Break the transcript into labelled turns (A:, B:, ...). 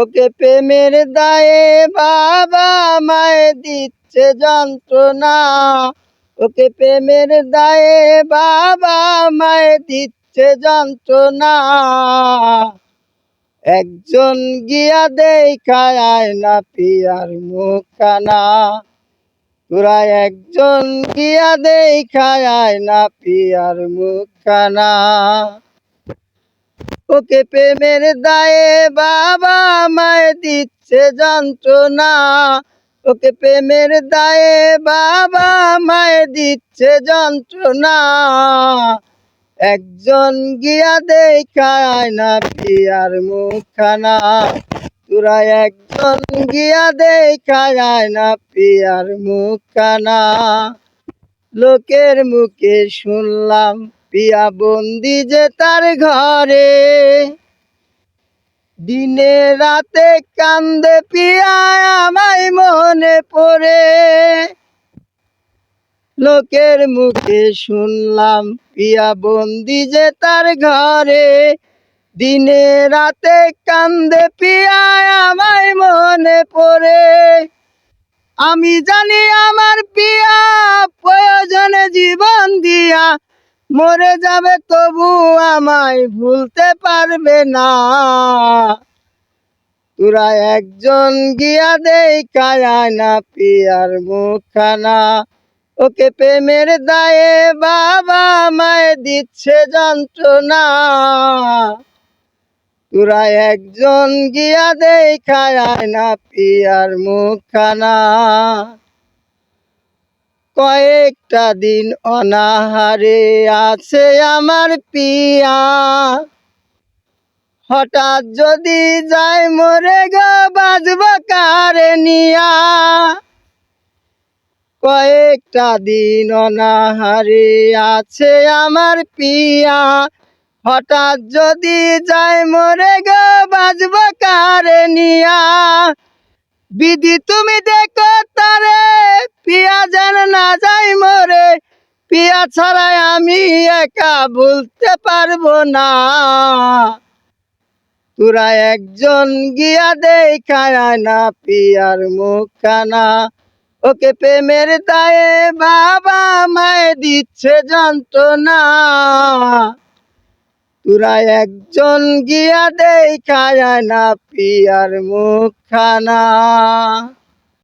A: ওকে প্রেমের দায়ে বাবা মায়ে দিচ্ছে যন্ত্রণা। ওকে প্রেমের দায়ে বাবা মায়ে দিচ্ছে যন্ত্রণা। একজন গিয়া দেখায় না পিয়ার মুখানা তোরা একজন গিয়া দেখায় না পিয়ার মুখানা ওকে প্রেমের দায়ে বাবা মায়ে দিচ্ছে যন্ত্রণা। ওকে প্রেমের দায়ে বাবা মায়ে দিচ্ছে যন্ত্রণা। একজন গিয়া দেখায় না পিয়ার মুখানা তোরা একজন গিয়া দেখায় না পিয়ার মুখানা লোকের মুখে শুনলাম পিয়া বন্দি যে তার ঘরে। দিনে রাতে কান্দে পিয়া আমায় মনে পড়ে। লোকের মুখে শুনলাম পিয়া বন্দি যে তার ঘরে। দিনে রাতে কান্দে পিয়া আমায় মনে পড়ে। আমি জানি আমার পিয়া প্রয়োজনে জীবন দিয়া মরে যাবে তবু আমায় ভুলতে পারবে না। তোরা একজন গিয়া দেখায় না পিয়ার মুখানা ওকে প্রেমের দায়ে বাবা মায় দিচ্ছে যন্ত্রণা। তোরা একজন গিয়া দেখায় না পিয়ার মুখানা কয়েকটা দিন অনাহারে আছে আমার পিয়া। হঠাৎ যদি যাই মরে গো, বাজব কারে নিয়া। কয়েকটা দিন অনাহারে আছে আমার পিয়া। হঠাৎ যদি যাই মরে গো, বাজব কারে নিয়া। বিধি তুমি দেখো তারে, পিয়া যেন না যাই মরে। পিয়া ছাড়াই আমি একা ভুলতে পারব না। তোরা একজন গিয়া দেখায় না পিয়ার মুখানা ওকে প্রেমের দায়ে বাবা মায়ে দিচ্ছে যন্ত্রণা। তোরা একজন গিয়া দেখায় না পিয়ার মুখানা